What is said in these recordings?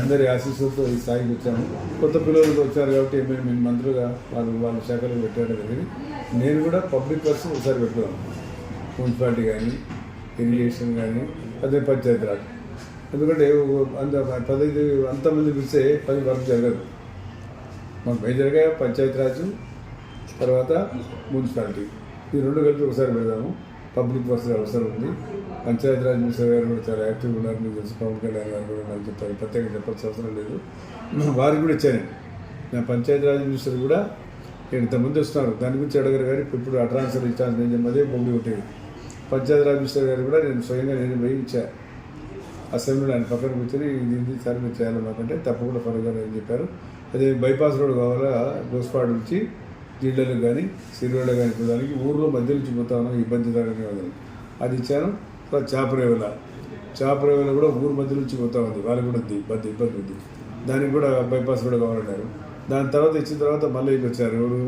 అందరి ఆశీస్సులతో ఈ స్థాయికి వచ్చాము. కొత్త పిల్లలు వచ్చారు కాబట్టి మేము మేము మంత్రులుగా వాళ్ళు వాళ్ళ శాఖలు పెట్టడం జరిగింది. నేను కూడా పబ్లిక్ వర్క్స్ ఒకసారి పెట్టుకున్నాను. మున్సిపాలిటీ కానీ ఇరిగేషన్ కానీ అదే పంచాయతీ రాజ్. ఎందుకంటే అంత పదహైదు అంతమంది పిలిస్తే పది వర్క్ జరగదు. మాకు మేజర్గా పంచాయతీ రాజు తర్వాత మున్సిపాలిటీ. ఈ రెండు కలిపి ఒకసారి పెడదాము. పబ్లిక్ వర్క్స్ అవసరం ఉంది. పంచాయతీరాజ్ మినిస్టర్ గారు కూడా చాలా యాక్టివ్గా ఉన్నారు. మీకు తెలుసు పవన్ కళ్యాణ్ గారు కూడా నాకు చెప్పారు. ప్రత్యేకంగా చెప్పాల్సిన అవసరం లేదు. వారికి కూడా ఇచ్చాను. నా పంచాయతీరాజ్ మినిస్టర్ కూడా నేను ఇంతమంది వస్తున్నారు దాని గురించి అడగరు కానీ ఇప్పుడు ఆ ట్రాన్స్ఫర్ ఇచ్చాను నేను చెప్పదే బొమ్మి పొంగి పంచాయతీరాజ్ పంచాయతీ మినిస్టర్ గారు కూడా నేను స్వయంగా నేను పోయి ఇచ్చా. అసెంబ్లీలో ఆయన పక్కన కూర్చొని ఇది ఇది సార్ మీరు చేయాలి మాకంటే తప్పకుండా పనుగా అని చెప్పారు. అదే బైపాస్ రోడ్ కావాలా గోస్పాడు నుంచి జిల్లాలకు కానీ సిరివేడ కానీ పోదానికి ఊర్లో మధ్య నుంచి పోతాను ఇబ్బంది ఉంది. అది ఇచ్చాను తర్వాత చేపరేవల చేపరేవల కూడా ఊరు మధ్య నుంచి పోతా ఉంది. వాళ్ళకి కూడా ఉంది. ఇబ్బంది ఇబ్బంది ఉంది. దానికి కూడా బైపాస్ కూడా కావాలన్నారు. దాని తర్వాత ఇచ్చిన తర్వాత మళ్ళీ ఇటు వచ్చారు ఎవరు?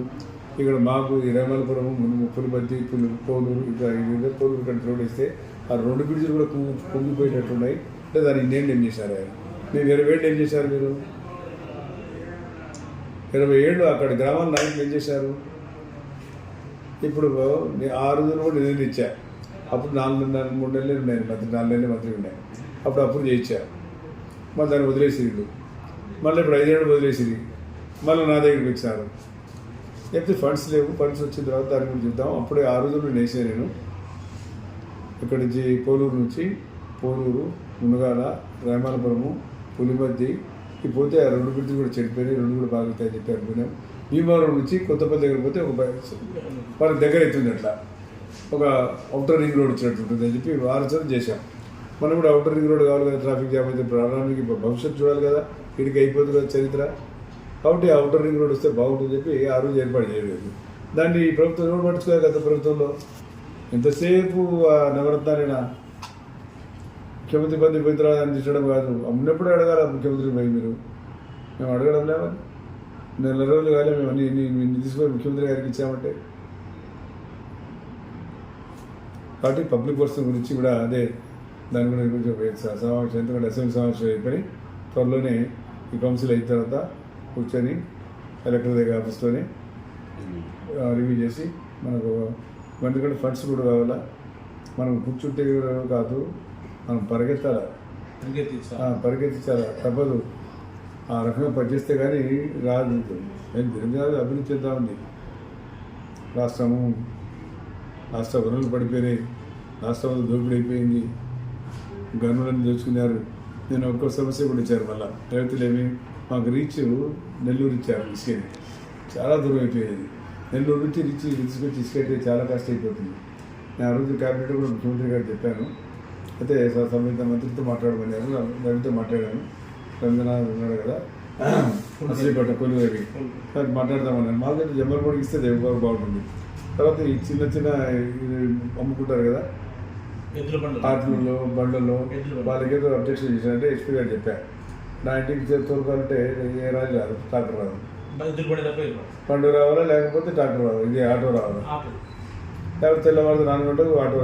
ఇక్కడ మాకు ఈ రేమలపురం పులిపత్తి పులి కోలూరు ఇక్కడ ఇది కోలూరు కంటే రోడ్ ఇస్తే ఆ రెండు బ్రిడ్జ్లు కూడా కుంగి కుంగిపోయేటట్టున్నాయి అంటే దానికి నేను ఏం చేశారు మీరు వేరే వేడి ఏం చేశారు మీరు? ఇరవై ఏళ్ళు అక్కడ గ్రామాల నాయకులు ఏం చేశారు? ఇప్పుడు ఆ రోజులు కూడా నిధులు ఇచ్చా. అప్పుడు నాలుగు నాలుగు మూడు నెలలు ఉన్నాయి మంత్రి నాలుగు నెలలు మంత్రి ఉన్నాయి అప్పుడు అప్పుడు చేయించారు మళ్ళీ దాన్ని వదిలేసిరు మళ్ళీ ఇప్పుడు ఐదేళ్ళు వదిలేసిరి మళ్ళీ నా దగ్గరికి వచ్చారు. చెప్తే ఫండ్స్ లేవు. ఫండ్స్ వచ్చిన తర్వాత దాని గురించి చూద్దాం. అప్పుడే ఆ రోజులు నేను నేను. ఇక్కడ నుంచి పోలూరు నుంచి పోలూరు మునగాల రామాలపురము పులిమద్ది పోతే ఆ రెండు బ్రిడ్జ్ కూడా చెడిపోయినాయి రెండు కూడా బాగుతాయని చెప్పి అనుకున్నాం. భీమవరం నుంచి కొత్తపల్లి దగ్గర పోతే ఒక బై- వాళ్ళకి దగ్గర అవుతుంది అట్లా. ఒక అవుటర్ రింగ్ రోడ్ వచ్చినట్టు ఉంటుంది అని చెప్పి ఆలోచన చేశాం. మనం కూడా అవుటర్ రింగ్ రోడ్ కావాలి కదా ట్రాఫిక్ జామ్ అయితే ప్రారంభానికి భవిష్యత్తు చూడాలి కదా వీడికి అయిపోతుంది కదా చరిత్ర. కాబట్టి అవుటర్ రింగ్ రోడ్ వస్తే బాగుంటుంది చెప్పి ఆ రోజు ఏర్పాటు చేయలేదు. దాన్ని ఈ ప్రభుత్వం ఎవరు పట్టుకోవాలి గత ప్రభుత్వంలో? ఎంతసేపు ఆ నవరత్నాలైనా ముఖ్యమంత్రి బంధు పవిత్ర అందించడం కాదు. ఉన్నప్పుడు అడగాల ముఖ్యమంత్రి పోయి మీరు? మేము అడగడం లేవని నెల రోజులు కాలే మేము అన్ని ఇన్ని తీసుకొని ముఖ్యమంత్రి గారికి ఇచ్చామంటే? కాబట్టి పబ్లిక్ వర్క్స్ గురించి కూడా అదే దాని గురించి సమావేశం ఎందుకంటే అసెంబ్లీ సమావేశం అయిపోయి త్వరలోనే ఈ కౌన్సిల్ అయిన తర్వాత కూర్చొని కలెక్టర్ దగ్గర ఆఫీస్లోనే రివ్యూ చేసి మనకు ఎందుకంటే ఫండ్స్ కూడా కావాలా? మనం కూర్చుంటే కాదు. మనం పరిగెత్తాలా? పరిగెత్తించాలా? తప్పదు. ఆ రకంగా పనిచేస్తే కానీ రాదు. నేను తెలంగాణ అభివృద్ధి చేద్దామండి రాష్ట్రము రాష్ట్ర వనరులు పడిపోయినాయి. రాష్ట్రంలో దోపిడీ అయిపోయింది గనులను దోచుకున్నారు. నేను ఒక్క సమస్య కూడా ఇచ్చారు మళ్ళీ. రైతులేమి మాకు రీచ్ నెల్లూరు ఇచ్చారు ఇసుకని చాలా దూరం అయిపోయేది. నెల్లూరు నుంచి రీచ్ తీసుకొచ్చి ఇసుకైతే చాలా కష్టం అయిపోతుంది. నేను ఆ రోజు క్యాబినెట్ కూడా ముఖ్యమంత్రి గారు చెప్పాను. అయితే సంబంధిత మంత్రితో మాట్లాడమన్నారు రవితో మాట్లాడాను. రవీంద్రనాథ్ ఉన్నాడు కదా. శ్రీపట్ట కొలు రవి సార్ మాట్లాడదామన్నాను మాకైతే జమ్మలపూడికి ఇస్తే దేవబాబు బాగుంటుంది. తర్వాత ఈ చిన్న చిన్న ఇది అమ్ముకుంటారు కదా. ఆటలలో బండ్లలో వాళ్ళకి ఏదో అబ్జెక్షన్ చేశారంటే ఎస్పీ గారు చెప్పారు నా ఇంటికి తోలుకోవాలంటే ఏ రాజు రాదు ట్రాక్టర్ రాదు. బండి రావాలా లేకపోతే ట్రాక్టర్ రావాలి? ఇది ఆటో రావాలా. లేకపోతే తెల్లవారు నాలుగు గంటలకు ఆటో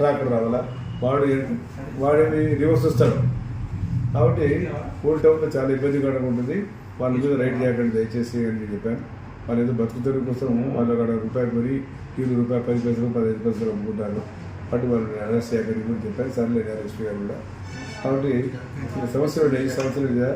ట్రాక్టర్ రావాలా? వాడు వాడిని రివర్స్ వస్తాడు కాబట్టి ఓల్డ్ టౌన్లో చాలా ఇబ్బందికరంగా ఉంటుంది. వాళ్ళ మీద రైట్ చేయకండి దయచేసి అని చెప్పాను. వాళ్ళు ఏదో బతుకుతారు కోసం వాళ్ళు అక్కడ రూపాయలు కొని ఇరవై రూపాయలు పది పైసలు పదిహేను పైసలు అమ్ముకుంటారు. కాబట్టి వాళ్ళు అరెస్ట్ చేయకండి కూడా చెప్పాను. సర్లేదు అరెస్ట్ గారు కూడా. కాబట్టి సమస్యలు ఉన్నాయి. ఈ సమస్యలు మీద